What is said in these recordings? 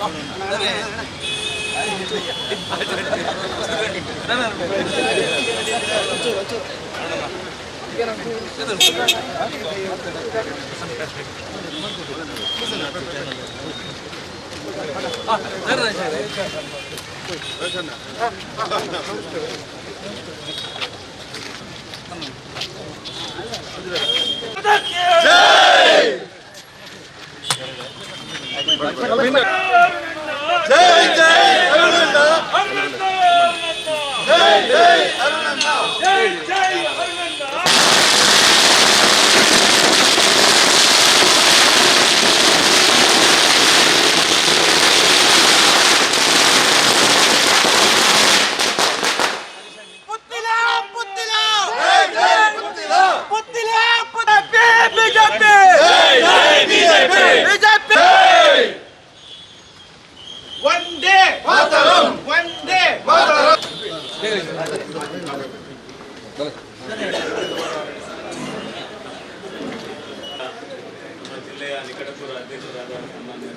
아, Beni de... ನಮ್ಮ ಜಿಲ್ಲೆಯ ನಿಕಟಪೂರ್ವ ಅಧ್ಯಕ್ಷರಾದ ಸನ್ಮಾನ್ಯ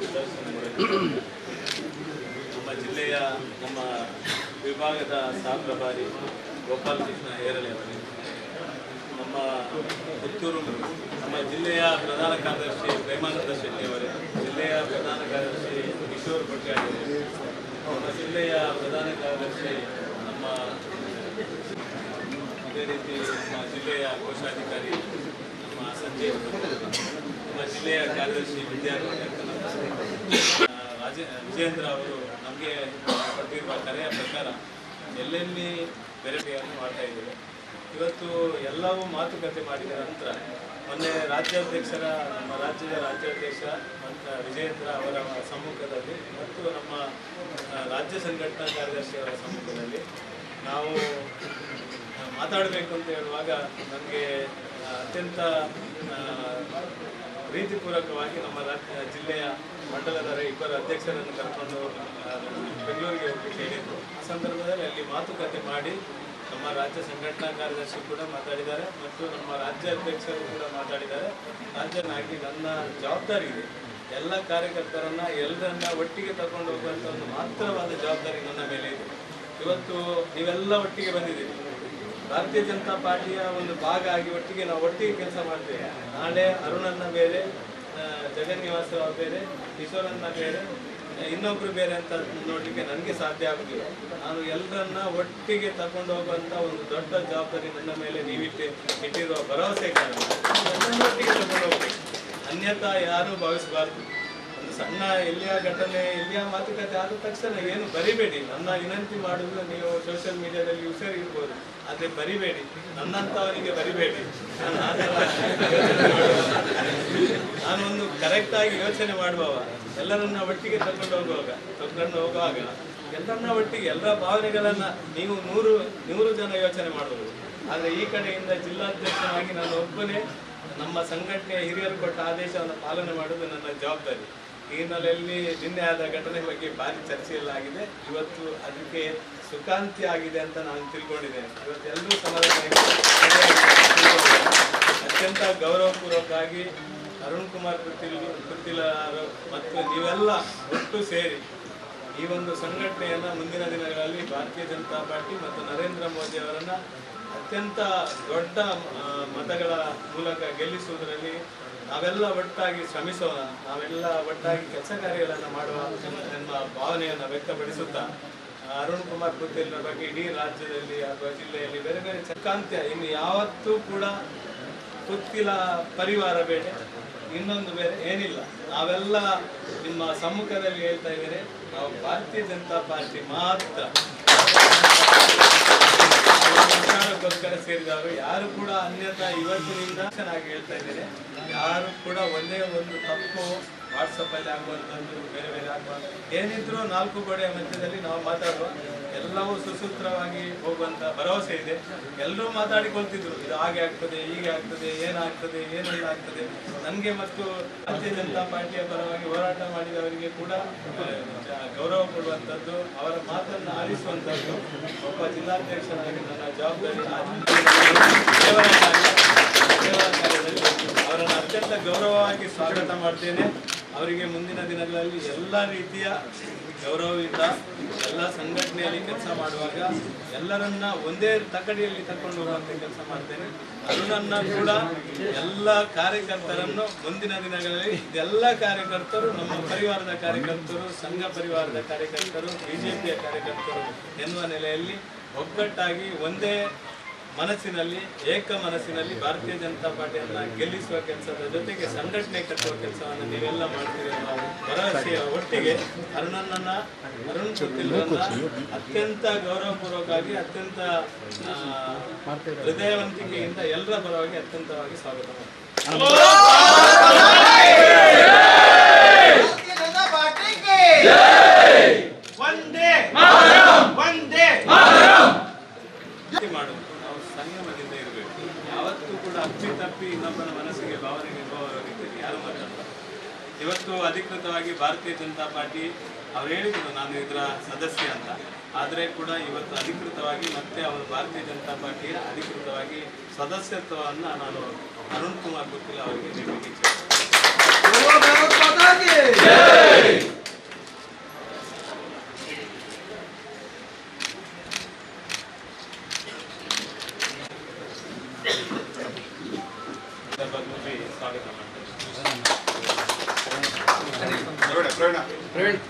ನಮ್ಮ ಜಿಲ್ಲೆಯ ನಮ್ಮ ವಿಭಾಗದ ಸಾಪ್ರಭಾರಿ ಗೋಪಾಲಕೃಷ್ಣ ಹೇರಳೆ ಅವರೇ ನಮ್ಮ ಪುತ್ತೂರು ನಮ್ಮ ಜಿಲ್ಲೆಯ ಪ್ರಧಾನ ಕಾರ್ಯದರ್ಶಿ ಪ್ರೇಮಾನಂದ ಶೆಟ್ಟಿ ಅವರೇ ಜಿಲ್ಲೆಯ ಪ್ರಧಾನ ಕಾರ್ಯದರ್ಶಿ ಕಿಶೋರ್ ಅವರೇ ನಮ್ಮ ಜಿಲ್ಲೆಯ ಪ್ರಧಾನ ಕಾರ್ಯದರ್ಶಿ ಅದೇ ರೀತಿ ನಮ್ಮ ಜಿಲ್ಲೆಯ ಕೋಶಾಧಿಕಾರಿ ನಮ್ಮ ಸಂಜಯ್ ನಮ್ಮ ಜಿಲ್ಲೆಯ ಕಾರ್ಯದರ್ಶಿ ವಿದ್ಯಾರ್ಥಿ ರಾಜ ವಿಜೇಂದ್ರ ಅವರು ನಮಗೆ ಕೊಟ್ಟಿರುವ ಕರೆಯ ಪ್ರಕಾರ ಎಲ್ಲೆಲ್ಲಿ ಬೆರಟೆಯನ್ನು ಮಾಡ್ತಾ ಇದ್ದೇವೆ. ಇವತ್ತು ಎಲ್ಲವೂ ಮಾತುಕತೆ ಮಾಡಿದ ನಂತರ ಮೊನ್ನೆ ರಾಜ್ಯಾಧ್ಯಕ್ಷರ, ನಮ್ಮ ರಾಜ್ಯದ ರಾಜ್ಯಾಧ್ಯಕ್ಷ ಮತ್ತು ವಿಜೇಂದ್ರ ಅವರ ಸಮ್ಮುಖದಲ್ಲಿ ಮತ್ತು ನಮ್ಮ ರಾಜ್ಯ ಸಂಘಟನಾ ಕಾರ್ಯದರ್ಶಿಯವರ ಸಮ್ಮುಖದಲ್ಲಿ ನಾವು ಮಾತಾಡಬೇಕು ಅಂತ ಹೇಳುವಾಗ ನಮಗೆ ಅತ್ಯಂತ ಪ್ರೀತಿಪೂರ್ವಕವಾಗಿ ನಮ್ಮ ರಾಜ್ಯ ಜಿಲ್ಲೆಯ ಮಂಡಲದ ಇಬ್ಬರು ಅಧ್ಯಕ್ಷರನ್ನು ಕರ್ಕೊಂಡು ಬೆಂಗಳೂರಿಗೆ ಹೋಗಿ ಆ ಸಂದರ್ಭದಲ್ಲಿ ಅಲ್ಲಿ ಮಾತುಕತೆ ಮಾಡಿ ನಮ್ಮ ರಾಜ್ಯ ಸಂಘಟನಾ ಕಾರ್ಯದರ್ಶಿ ಕೂಡ ಮಾತಾಡಿದ್ದಾರೆ ಮತ್ತು ನಮ್ಮ ರಾಜ್ಯ ಅಧ್ಯಕ್ಷರು ಕೂಡ ಮಾತಾಡಿದ್ದಾರೆ. ರಾಜ್ಯನಾಗಿ ನನ್ನ ಜವಾಬ್ದಾರಿ ಇದೆ. ಎಲ್ಲ ಕಾರ್ಯಕರ್ತರನ್ನ, ಎಲ್ಲರನ್ನ ಒಟ್ಟಿಗೆ ತಗೊಂಡು ಹೋಗುವಂಥ ಒಂದು ಮಾತ್ರವಾದ ಜವಾಬ್ದಾರಿ ನನ್ನ ಮೇಲೆ ಇದೆ. ಇವತ್ತು ನೀವೆಲ್ಲ ಒಟ್ಟಿಗೆ ಬಂದಿದ್ದೀರಿ. ಭಾರತೀಯ ಜನತಾ ಪಾರ್ಟಿಯ ಒಂದು ಭಾಗ ಆಗಿ ಒಟ್ಟಿಗೆ ನಾವು ಒಟ್ಟಿಗೆ ಕೆಲಸ ಮಾಡ್ತೇವೆ. ನಾಳೆ ಅರುಣನ್ನ ಬೇರೆ ಜಗನ್ ಜಗನ್ನಿವಾಸ ರಾವ್ ಬೇರೆ ಕಿಶೋರನ್ನ ಬೇರೆ, ಇನ್ನೊಬ್ರು ಬೇರೆ ಅಂತ ನೋಡ್ಲಿಕ್ಕೆ ನನಗೆ ಸಾಧ್ಯ ಆಗುದಿಲ್ಲ. ನಾನು ಎಲ್ಲರನ್ನ ಒಟ್ಟಿಗೆ ತಗೊಂಡು ಹೋಗುವಂತ ಒಂದು ದೊಡ್ಡ ಜವಾಬ್ದಾರಿ ನನ್ನ ಮೇಲೆ ನೀವಿಟ್ಟು ಇಟ್ಟಿರುವ ಭರವಸೆ ಕಾರಣ ಒಟ್ಟಿಗೆ ತಗೊಂಡು ಹೋಗ್ಬೇಕು. ಅನ್ಯತಾ ಯಾರು ಭಾವಿಸಬಾರ್ದು. ಸಣ್ಣ ಎಲ್ಲಿಯ ಘಟನೆ, ಎಲ್ಲಿಯ ಮಾತುಕತೆ ಆದ ತಕ್ಷಣ ಏನು ಬರಿಬೇಡಿ. ನನ್ನ ವಿನಂತಿ ಮಾಡುವುದು ನೀವು ಸೋಷಿಯಲ್ ಮೀಡಿಯಾದಲ್ಲಿ ಯೂಸರ್ ಇರ್ಬೋದು. ಆದ್ರೆ ಬರಿಬೇಡಿ. ನನ್ನಂತವರಿಗೆ ಬರಿಬೇಡಿ. ನಾನು ಒಂದು ಕರೆಕ್ಟ್ ಆಗಿ ಯೋಚನೆ ಮಾಡುವವ. ಎಲ್ಲರನ್ನ ಒಟ್ಟಿಗೆ ತಗೊಂಡು ಹೋಗುವಾಗ ತಗೊಂಡು ಹೋಗುವಾಗ. ಎಲ್ಲರನ್ನ ಒಟ್ಟಿಗೆ, ಎಲ್ಲರ ಭಾವನೆಗಳನ್ನ ನೀವು ನೂರು ನೂರು ಜನ ಯೋಚನೆ ಮಾಡಬಹುದು. ಆದ್ರೆ ಈ ಕಡೆಯಿಂದ ಜಿಲ್ಲಾಧ್ಯಕ್ಷನಾಗಿ ನಾನು ಒಬ್ಬನೇ ನಮ್ಮ ಸಂಘಟನೆಯ ಹಿರಿಯರು ಕೊಟ್ಟ ಆದೇಶವನ್ನು ಪಾಲನೆ ಮಾಡುವುದು ನನ್ನ ಜವಾಬ್ದಾರಿ. ಈ ಹಿನ್ನೆಲೆಯಲ್ಲಿ ನಿನ್ನೆ ಆದ ಘಟನೆ ಬಗ್ಗೆ ಭಾರಿ ಚರ್ಚೆಯಲ್ಲಾಗಿದೆ. ಇವತ್ತು ಅದಕ್ಕೆ ಸುಖಾಂತಿ ಆಗಿದೆ ಅಂತ ನಾನು ತಿಳ್ಕೊಂಡಿದ್ದೇನೆ. ಇವತ್ತು ಎಲ್ಲರೂ ಸಮಾಧಾನ ಅತ್ಯಂತ ಗೌರವಪೂರ್ವಕವಾಗಿ ಅರುಣ್ ಕುಮಾರ್ ಕೃತಿಲ್, ಕೃತಿಲ ಮತ್ತು ನೀವೆಲ್ಲ ಒಟ್ಟು ಸೇರಿ ಈ ಒಂದು ಸಂಘಟನೆಯನ್ನು ಮುಂದಿನ ದಿನಗಳಲ್ಲಿ ಭಾರತೀಯ ಜನತಾ ಪಾರ್ಟಿ ಮತ್ತು ನರೇಂದ್ರ ಮೋದಿ ಅವರನ್ನು ಅತ್ಯಂತ ದೊಡ್ಡ ಮತಗಳ ಮೂಲಕ ಗೆಲ್ಲಿಸುವುದರಲ್ಲಿ ನಾವೆಲ್ಲ ಒಟ್ಟಾಗಿ ಶ್ರಮಿಸೋಣ, ನಾವೆಲ್ಲ ಒಟ್ಟಾಗಿ ಕೆಲಸ ಕಾರ್ಯಗಳನ್ನು ಮಾಡುವ ನಮ್ಮ ಭಾವನೆಯನ್ನು ವ್ಯಕ್ತಪಡಿಸುತ್ತಾ ಅರುಣ್ ಕುಮಾರ್ ಕೃತಿಯಲ್ಲಿ ಬಗ್ಗೆ ಇಡೀ ರಾಜ್ಯದಲ್ಲಿ ಅಥವಾ ಜಿಲ್ಲೆಯಲ್ಲಿ ಬೇರೆ ಬೇರೆ ಚಕ್ಕಾಂತ್ಯ ಇನ್ನು ಯಾವತ್ತೂ ಕೂಡ ಕುತ್ತಿಲ ಪರಿವಾರ ಬೇಡ, ಇನ್ನೊಂದು ಬೇರೆ ಏನಿಲ್ಲ. ನಾವೆಲ್ಲ ನಿಮ್ಮ ಸಮ್ಮುಖದಲ್ಲಿ ಹೇಳ್ತಾ ಇದ್ದೀರಿ ನಾವು ಭಾರತೀಯ ಜನತಾ ಪಾರ್ಟಿ ಮಾತ್ರ. ಸೇರಿದವರು ಯಾರು ಕೂಡ ಅನ್ಯತಾ ಇವತ್ತಿನಿಂದ ಚೆನ್ನಾಗಿ ಹೇಳ್ತಾ ಇದ್ದೇನೆ ಯಾರು ಕೂಡ ಒಂದೇ ಒಂದು ತಪ್ಪು ವಾಟ್ಸಪ್ ಅಲ್ಲಿ ಆಗುವಂಥದ್ದು, ಬೇರೆ ಬೇರೆ ಆಗುವ ಏನಿದ್ರು ನಾಲ್ಕು ಗೋಡೆಯ ಮಧ್ಯದಲ್ಲಿ ನಾವು ಮಾತಾಡುವ ಎಲ್ಲವೂ ಸುಸೂತ್ರವಾಗಿ ಹೋಗುವಂತ ಭರವಸೆ ಇದೆ. ಎಲ್ಲರೂ ಮಾತಾಡಿಕೊಳ್ತಿದ್ರು, ಇದು ಹಾಗೆ ಆಗ್ತದೆ, ಹೀಗೆ ಆಗ್ತದೆ ಏನಾಗ್ತದೆ ಏನೆಲ್ಲ ಆಗ್ತದೆ. ನನಗೆ ಮತ್ತು ಭಾರತೀಯ ಜನತಾ ಪಾರ್ಟಿಯ ಪರವಾಗಿ ಹೋರಾಟ ಮಾಡಿದವರಿಗೆ ಕೂಡ ಗೌರವ ಕೊಡುವಂಥದ್ದು, ಅವರ ಮಾತನ್ನು ಆಲಿಸುವಂಥದ್ದು, ಒಬ್ಬ ಜಿಲ್ಲಾಧ್ಯಕ್ಷರಾಗಿ ನನ್ನ ಜವಾಬ್ದಾರಿ ಅವರನ್ನು ಅತ್ಯಂತ ಗೌರವವಾಗಿ ಸ್ವಾಗತ ಮಾಡ್ತೇನೆ. ಅವರಿಗೆ ಮುಂದಿನ ದಿನಗಳಲ್ಲಿ ಎಲ್ಲ ರೀತಿಯ ಗೌರವಯುತ ಎಲ್ಲ ಸಂಘಟನೆಯಲ್ಲಿ ಕೆಲಸ ಮಾಡುವಾಗ ಎಲ್ಲರನ್ನ ಒಂದೇ ತಕ್ಕಡಿಯಲ್ಲಿ ತಕೊಂಡು ಹೋಗುವಂತ ಕೆಲಸ ಮಾಡ್ತೇನೆ. ಅರುಣನ್ನ ಕೂಡ ಎಲ್ಲ ಕಾರ್ಯಕರ್ತರನ್ನು ಮುಂದಿನ ದಿನಗಳಲ್ಲಿ ಎಲ್ಲ ಕಾರ್ಯಕರ್ತರು, ನಮ್ಮ ಪರಿವಾರದ ಕಾರ್ಯಕರ್ತರು, ಸಂಘ ಪರಿವಾರದ ಕಾರ್ಯಕರ್ತರು, ಬಿಜೆಪಿಯ ಕಾರ್ಯಕರ್ತರು ಎನ್ನುವ ನೆಲೆಯಲ್ಲಿ ಒಗ್ಗಟ್ಟಾಗಿ ಒಂದೇ ಮನಸ್ಸಿನಲ್ಲಿ, ಏಕ ಮನಸ್ಸಿನಲ್ಲಿ ಭಾರತೀಯ ಜನತಾ ಪಾರ್ಟಿಯನ್ನ ಗೆಲ್ಲಿಸುವ ಕೆಲಸದ ಜೊತೆಗೆ ಸಂಘಟನೆ ಕಟ್ಟುವ ಕೆಲಸವನ್ನು ನೀವೆಲ್ಲ ಮಾಡ್ತೀರಿ ಭರವಸೆಯ ಒಟ್ಟಿಗೆ ಅರುಣನನ್ನ, ಅರುಣ್ ಅತ್ಯಂತ ಗೌರವಪೂರ್ವಕವಾಗಿ, ಅತ್ಯಂತ ಹೃದಯವಂತಿಕೆಯಿಂದ ಎಲ್ಲರ ಪರವಾಗಿ ಅತ್ಯಂತವಾಗಿ ಸ್ವಾಗತ ಮಾಡ್ತೀನಿ ಜನತಾ ಪಾರ್ಟಿ ಕಿ ಒಂದೇ ಒಂದೇ ಭಕ್ತಿ ಮಾಡುವುದು ನಾವು ಸಂಯಮದಿಂದ ಇರಬೇಕು ಅಪ್ಪಿ ತಪ್ಪಿ ಇನ್ನೊಬ್ಬನ ಮನಸ್ಸಿಗೆ ಭಾವನೆಗೆ ರೀತಿಯಲ್ಲಿ ಯಾರು ಮಾತಾಡ್ತಾರೆ ಇವತ್ತು ಅಧಿಕೃತವಾಗಿ ಭಾರತೀಯ ಜನತಾ ಪಾರ್ಟಿ ಅವ್ರು ಹೇಳಿದ್ರು ನಾನು ಇದರ ಸದಸ್ಯ ಅಂತ. ಆದರೆ ಕೂಡ ಇವತ್ತು ಅಧಿಕೃತವಾಗಿ ಮತ್ತೆ ಅವರು ಭಾರತೀಯ ಜನತಾ ಪಾರ್ಟಿಯ ಅಧಿಕೃತವಾಗಿ ಸದಸ್ಯತ್ವವನ್ನು ನಾನು ಅರುಣ್ ಕುಮಾರ್ ಗೊತ್ತಿಲ್ಲ ಅವರಿಗೆ ನೀಡಲಿಕ್ಕೆ Vale, vale, vale.